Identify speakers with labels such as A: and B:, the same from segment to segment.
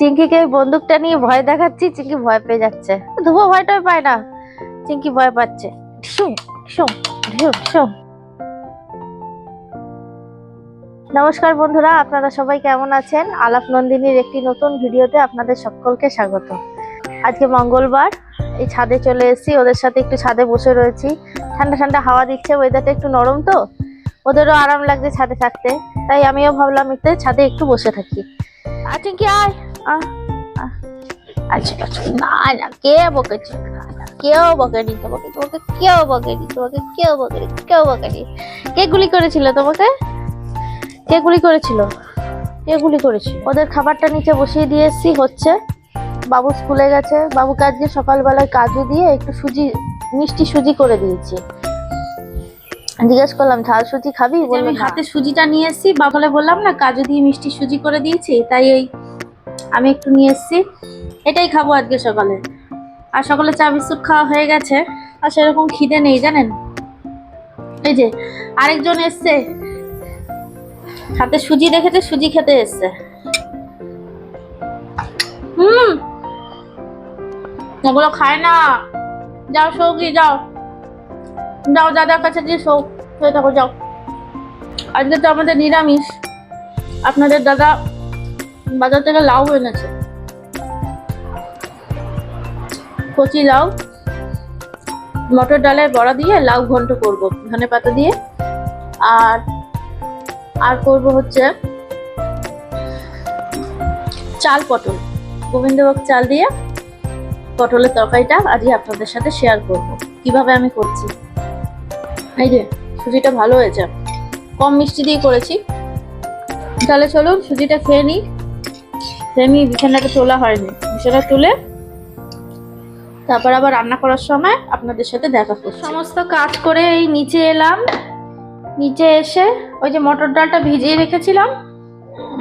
A: চিঙ্কিকে এই বন্দুকটা নিয়ে ভয় দেখাচ্ছি, চিঙ্কি ভয় পেয়ে যাচ্ছে। ধুবো ভয়টাই পায় না। চিঙ্কি ভয় পাচ্ছে। নমস্কার বন্ধুরা, আপনারা সবাই কেমন আছেন? আলাপ নন্দিনীর একটি নতুন ভিডিওতে আপনাদের সকলকে স্বাগত। আজকে মঙ্গলবার, এই ছাদে চলে এসেছি। ওদের সাথে একটু ছাদে বসে রয়েছি। ঠান্ডা ঠান্ডা হাওয়া দিচ্ছে ওয়েদারটা একটু নরম তো? ওদেরও আরাম লাগছে ছাদে থাকতে। তাই আমিও ভাবলাম একটু ছাদে একটু বসে থাকি। আচ্ছা কি আয়। আচ্ছা আচ্ছা। না না কে বকেছে কেউ বকেনি তোমাকে। তোমাকে কেউ বকেনি। তোমাকে কেউ বকেনি। কেউ বকেনি। কে গুলি করেছিল তোমাকে? কে গুলি করেছিল? কে গুলি করেছিল? ওদের খাবারটা নিচে বসিয়ে দিয়ে এসছি হচ্ছে। বাবু স্কুলে গেছে। বাবুকে আজকে সকালবেলায় কাজু দিয়ে একটু সুজি, মিষ্টি সুজি করে দিয়েছি। জিজ্ঞেস করলাম ঝাল সুজি খাবি?
B: আমি হাতে সুজিটা নিয়ে এসেছি। বাবালে বললাম না কাজু দিয়ে মিষ্টি সুজি করে দিয়েছি তাই এই আমি একটু নিয়ে এসেছি। এটাই খাব আজকে সকালে। আর সকালে চা বিস্কুট খাওয়া হয়ে গেছে। আর সেরকম খিদে নেই জানেন? এই যে আরেকজন এসছে। হাতে সুজি দেখেছে সুজি খেতে এসছে। হুম। ওগুলো খায় না। যাও সৌকি যাও। যাও দাদার কাছে গিয়ে শোক হয়ে থাকো, যাও। আজকে তো আমাদের নিরামিষ। আপনাদের দাদা বাজার থেকে লাউ এনেছে। কচি লাউ, মটর ডালের বড়া দিয়ে লাউ ঘন্ট করব, ধনে পাতা দিয়ে। আর আর করব হচ্ছে চাল পটল। গোবিন্দভোগ চাল দিয়ে পটলের তরকারিটা আজকে আপনাদের সাথে শেয়ার করব। কীভাবে আমি করছি? এই যে, সুজিটা ভালো হয়েছে। কম মিষ্টি দিয়ে করেছি। তাহলে চলুন সুজিটা খেয়ে নিই। নিই বিছানাটা তোলা হয়নি। বিছানা তুলে তারপর আবার রান্না করার সময় আপনাদের সাথে দেখা করছি। সমস্ত কাজ করে এই নিচে এলাম। নিচে এসে ওই যে মটর ডালটা ভিজিয়ে রেখেছিলাম।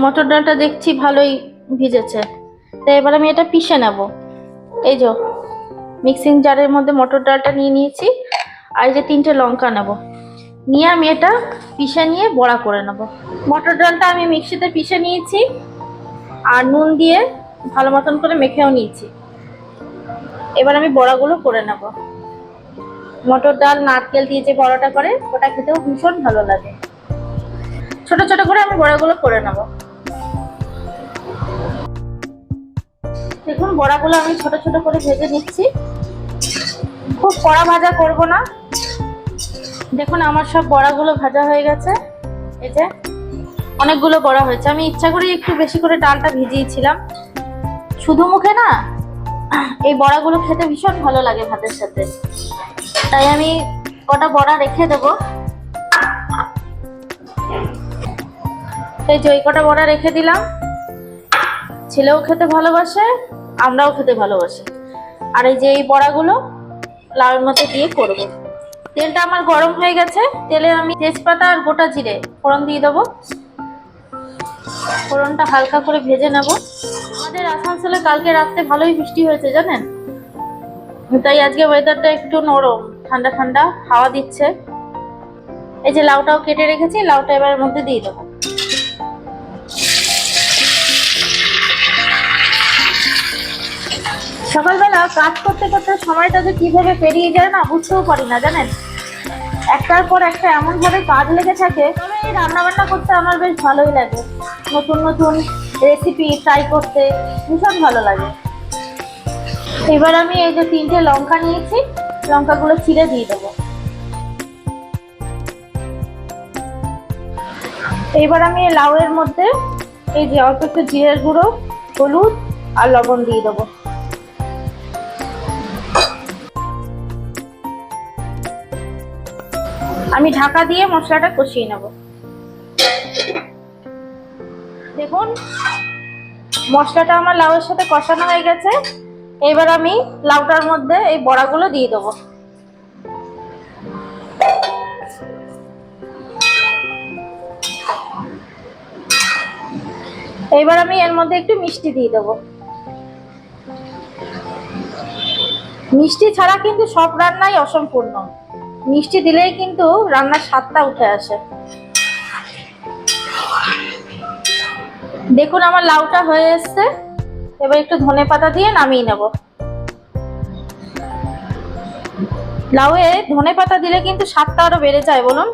B: মটর ডালটা দেখছি ভালোই ভিজেছে। তো এবার আমি এটা পিষে নেব। এই যে মিক্সিং জারের মধ্যে মটর ডালটা নিয়ে নিয়েছি। আর এই যে তিনটে লঙ্কা নেব। নিয়ে আমি এটা পিষে নিয়ে বড়া করে নেব। মটর ডালটা আমি মিক্সিতে পিষে নিয়েছি আর নুন দিয়ে ভালো মতন করে মেখেও নিয়েছি। এবার আমি বড়াগুলো করে নেব। মটর ডাল, নারকেল দিয়ে যে বড়াটা করে, ওটা খেতেও ভীষণ ভালো লাগে। ছোট ছোট করে আমি বড়াগুলো করে নেব। দেখুন, বড়াগুলো আমি ছোট ছোট করে ভেজে নিচ্ছি। খুব কড়া ভাজা করব না। দেখুন, আমার সব বড়াগুলো ভাজা হয়ে গেছে। এই যে, অনেকগুলো বড়া হয়েছে। আমি ইচ্ছা করে একটু বেশি করে ডালটা ভিজিয়েছিলাম। শুধু মুখে না, এই বড়াগুলো খেতে ভীষণ ভালো লাগে ভাতের সাথে। তাই আমি কটা বড়া রেখে দেব। এই যে কটা বড়া রেখে দিলাম। ছেলেও খেতে ভালোবাসে, আমরাও খেতে ভালোবাসি। আর এই যে, এই বড়াগুলো লাউয়ের মধ্যে দিয়ে করব। তেলটা আমার গরম হয়ে গেছে। তেলে আমি তেজপাতা আর গোটা জিরে ফোড়ন দিয়ে দেবো। ফোড়নটা হালকা করে ভেজে নেব। আমাদের আসানসোলে কালকে রাত্রে ভালোই বৃষ্টি হয়েছে, জানেন? তাই আজকে ওয়েদারটা একটু নরম, ঠান্ডা ঠান্ডা, হাওয়া দিচ্ছে। এই যে লাউটাও কেটে রেখেছি, লাউটা এবার মধ্যে দিয়ে দেবো। সকালবেলা কাজ করতে করতে সময়টা যে কীভাবে পেরিয়ে যায় না, বুঝতেও পারি না, জানেন? একটার পর একটা এমন ভাবে কাজ লেগে থাকে তবে এই রান্না বান্না করতে আমার বেশ ভালোই লাগে। নতুন নতুন রেসিপি ট্রাই করতে ভীষণ ভালো লাগে। এবার আমি এই যে তিনটে লঙ্কা নিয়েছি, লঙ্কাগুলো ছিঁড়ে দিয়ে দেবো। এবার আমি লাউয়ের মধ্যে এই যে অল্প একটু জিরের গুঁড়ো, হলুদ আর লবণ দিয়ে দেবো। আমি ঢাকা দিয়ে মশলাটা কষিয়ে নেব। দেখুন, মশলাটা আমার লাউয়ের সাথে কষানো হয়ে গেছে। এবার আমি লাউটার মধ্যে এই বড়াগুলো দিয়ে দেবো। এবার আমি এর মধ্যে একটু মিষ্টি দিয়ে দেবো। মিষ্টি ছাড়া কিন্তু সব রান্নাই অসম্পূর্ণ। মিষ্টি দিলেই কিন্তু রান্নার স্বাদটা উঠে আসে। দেখুন আমার লাউটা হয়ে এসছে। এবার একটু ধনে পাতা দিয়ে নামিয়ে নেব। লাউয়ে ধনে পাতা দিলে কিন্তু স্বাদটা আরও বেড়ে যায়, বলুন।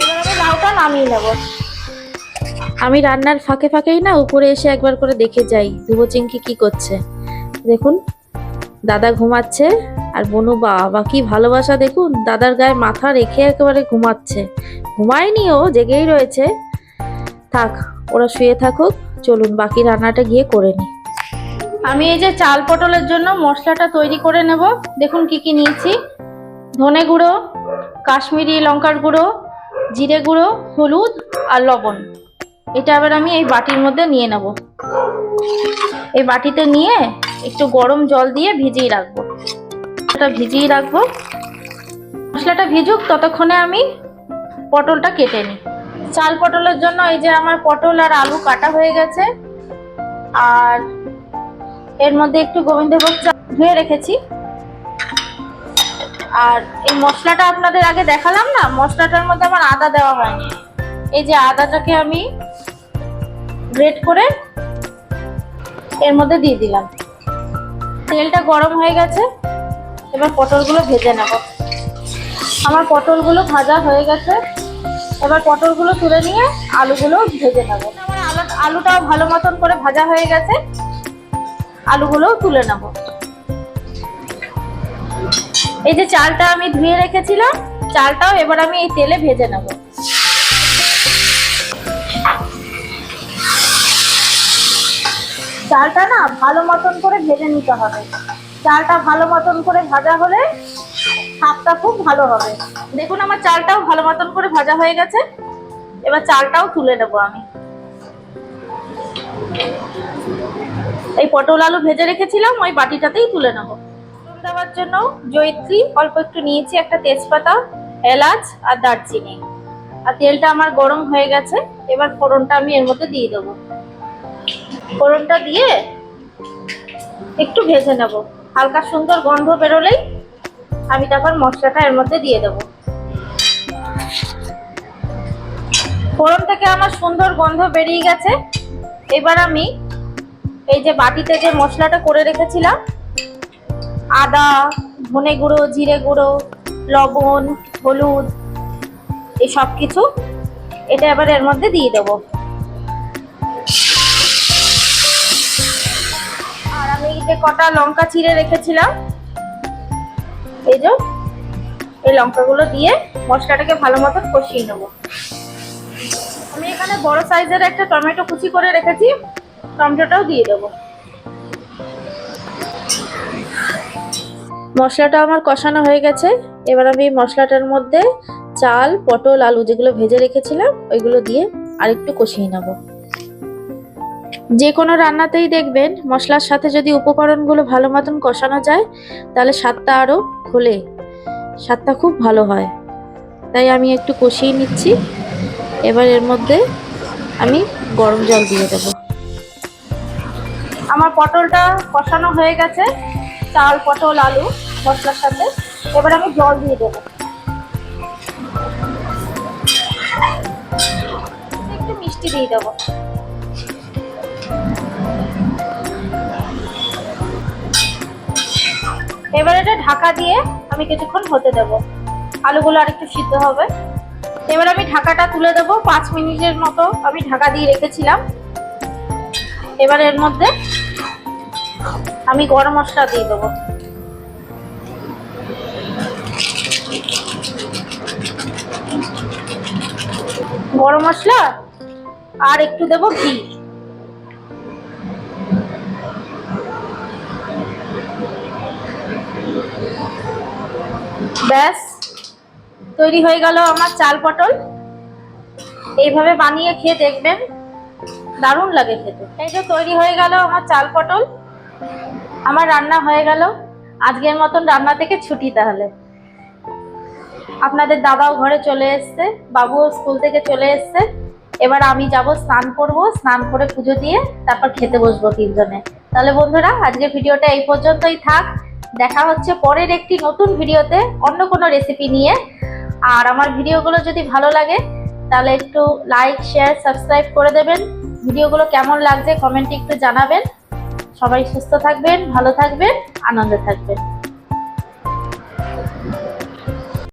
B: এবার আমি লাউটা নামিয়ে নেব। আমি রান্নার ফাঁকে ফাঁকেই না উপরে এসে একবার করে দেখে যাই ধুবো চিংকি কি করছে। দেখুন, দাদা ঘুমাচ্ছে। আর বনু বাবা কি ভালোবাসা দেখুন? দাদার গায়ে মাথা রেখে একেবারে ঘুমাচ্ছে। ঘুমায়নি ও, জেগেই রয়েছে। থাক, ওরা শুয়ে থাকুক, চলুন বাকি রান্নাটা গিয়ে করে নিই আমি এই যে চাল পটলের জন্য মশলাটা তৈরি করে নেব। দেখুন কি কি নিয়েছি। ধনে গুঁড়ো, কাশ্মীরি লঙ্কার গুঁড়ো, জিরে গুঁড়ো, হলুদ আর লবণ। এটা আবার আমি এই বাটির মধ্যে নিয়ে নেব। এই বাটিতে নিয়ে একটু গরম জল দিয়ে ভিজিয়ে রাখব। এটা ভিজিয়ে রাখব। মশলাটা ভিজুক, ততক্ষণে আমি পটলটা কেটে নিই। চাল পটলের জন্য এই যে আমার পটল আর আলু কাটা হয়ে গেছে, আর এর মধ্যে একটু গোবিন্দভোগ চাল ধুয়ে রেখেছি। আর এই মশলাটা আপনাদের আগে দেখালাম না, মশলাটার মধ্যে আমার আদা দেওয়া হয়নি। এই যে আদাটাকে আমি গ্রেট করে এর মধ্যে দিয়ে দিলাম। তেলটা গরম হয়ে গেছে। এবার পটলগুলো ভেজে নেব। আমার পটলগুলো ভাজা হয়ে গেছে। এবার পটলগুলো তুলে নিয়ে আলুগুলো ভেজে নেব। আমার আলু আলুটাও ভালো মতন করে ভাজা হয়ে গেছে। আলুগুলোও তুলে নেব। এই যে চালটা আমি ধুয়ে রেখেছিলাম, চালটাও এবার আমি এই তেলে ভেজে নেব। চালটা না ভালো মতন করে ভেজে নিতে হবে। চালটা ভালো মতন করে ভাজা হলে শাকটা খুব ভালো হবে। দেখুন, আমার চালটাও ভালো মতন করে ভাজা হয়ে গেছে। এবার চালটাও তুলে নেব আমি। এই পটল আলু ভেজে রেখেছিলাম, ওই বাটিটাতেই তুলে নেব। দেওয়ার জন্য জয়িত্রী, অল্প একটু নিয়েছি একটা তেজপাতা, এলাচ আর দারচিনি। আর তেলটা আমার গরম হয়ে গেছে, এবার ফোড়নটা আমি এর মধ্যে দিয়ে দেবো। ফোড়নটা দিয়ে একটু ভেজে নেব। হালকা সুন্দর গন্ধ বেরোলেই আমি তারপর মশলাটা এর মধ্যে দিয়ে দেবো। ফোড়ন থেকে আমার সুন্দর গন্ধ বেরিয়ে গেছে। এবার আমি এই যে বাটিতে যে মশলাটা করে রেখেছিলাম, আদা, ধনে গুঁড়ো, জিরে গুঁড়ো, লবণ, হলুদ, এই সব কিছু এটা এবার এর মধ্যে দিয়ে দেবো। যে কটা লঙ্কা চিড়ে রেখেছিলাম। এই যে, এই লঙ্কাগুলো দিয়ে মশলাটাকে ভালো মতন কষিয়ে নেব। আমি এখানে বড় সাইজের একটা টমেটো কুচি করে রেখেছি, টমেটোটাও দিয়ে দেবো। মশলাটা আমার কষানো হয়ে গেছে। এবার আমি মশলাটার মধ্যে চাল, পটল, আলু যেগুলো ভেজে রেখেছিলাম, ওইগুলো দিয়ে আরেকটু কষিয়ে নেব। যে কোনো রান্নাতেই দেখবেন, মশলার সাথে যদি উপকরণগুলো ভালো মতন কষানো যায়, তাহলে স্বাদটা আরও খোলে। স্বাদটা খুব ভালো হয়। তাই আমি একটু কষিয়ে নিচ্ছি। এবার এর মধ্যে আমি গরম জল দিয়ে দেবো। আমার পটলটা কষানো হয়ে গেছে। চাল, পটল, আলু, মশলার সাথে। এবার আমি জল দিয়ে দেবো। একটু মিষ্টি দিয়ে দেবো। এবার এটা ঢাকা দিয়ে আমি কিছুক্ষণ হতে দেবো। আলুগুলো আর একটু সিদ্ধ হবে। এবার আমি ঢাকাটা তুলে দেবো। পাঁচ মিনিটের মতো আমি ঢাকা দিয়ে রেখেছিলাম। এবার এর মধ্যে আমি গরম মশলা দিয়ে দেবো। গরম মশলা আর একটু দেবো ঘি। ব্যাস, তৈরি হয়ে গেল আমার চাল পটল। এইভাবে বানিয়ে খেয়ে দেখবেন, দারুণ লাগে খেতে। এই যে তৈরি হয়ে গেল আমার চাল পটল। আমার রান্না হয়ে গেল। আজকের মতন রান্না থেকে ছুটি তাহলে। আপনাদের দাদাও ঘরে চলে এসছে, বাবুও স্কুল থেকে চলে এসছে। এবার আমি যাব স্নান করব, স্নান করে পুজো দিয়ে তারপর খেতে বসবো তিনজনে। তাহলে বন্ধুরা আজকে ভিডিওটা এই পর্যন্তই থাক। দেখা হচ্ছে পরের একটি নতুন ভিডিওতে অন্য কোনো রেসিপি নিয়ে। আর আমার ভিডিওগুলো যদি ভালো লাগে, তাহলে একটু লাইক শেয়ার সাবস্ক্রাইব করে দেবেন। ভিডিওগুলো কেমন লাগছে কমেন্টে একটু জানাবেন। সবাই সুস্থ থাকবেন, ভালো থাকবেন, আনন্দে থাকবেন।